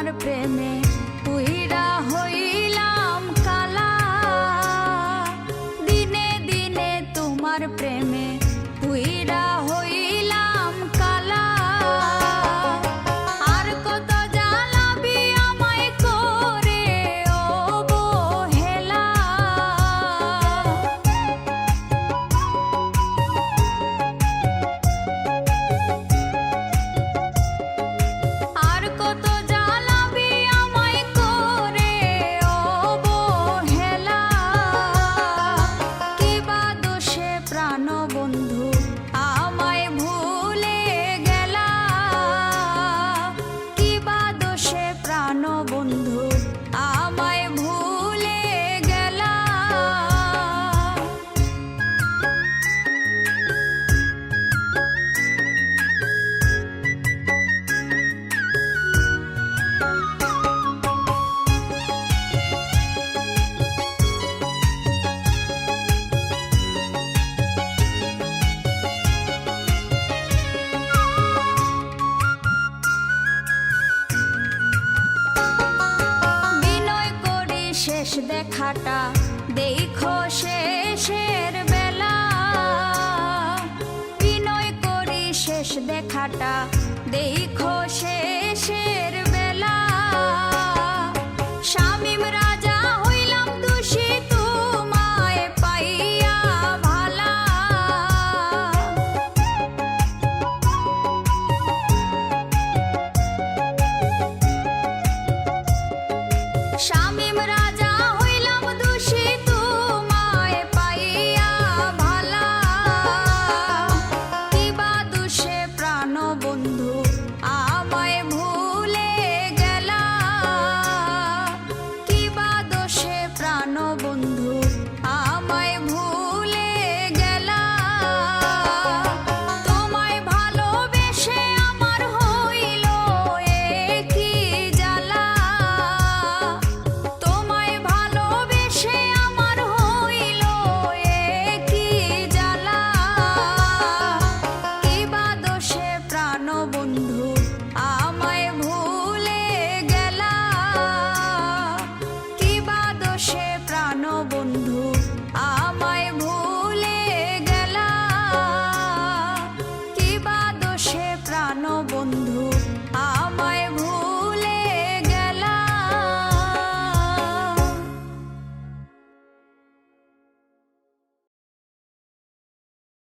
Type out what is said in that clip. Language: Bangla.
আমার প্রেমে উহিরা হই শেষ দেখাটা দেখো শেষের বেলা। বিনয় করি শেষ দেখাটা দেখো শেষের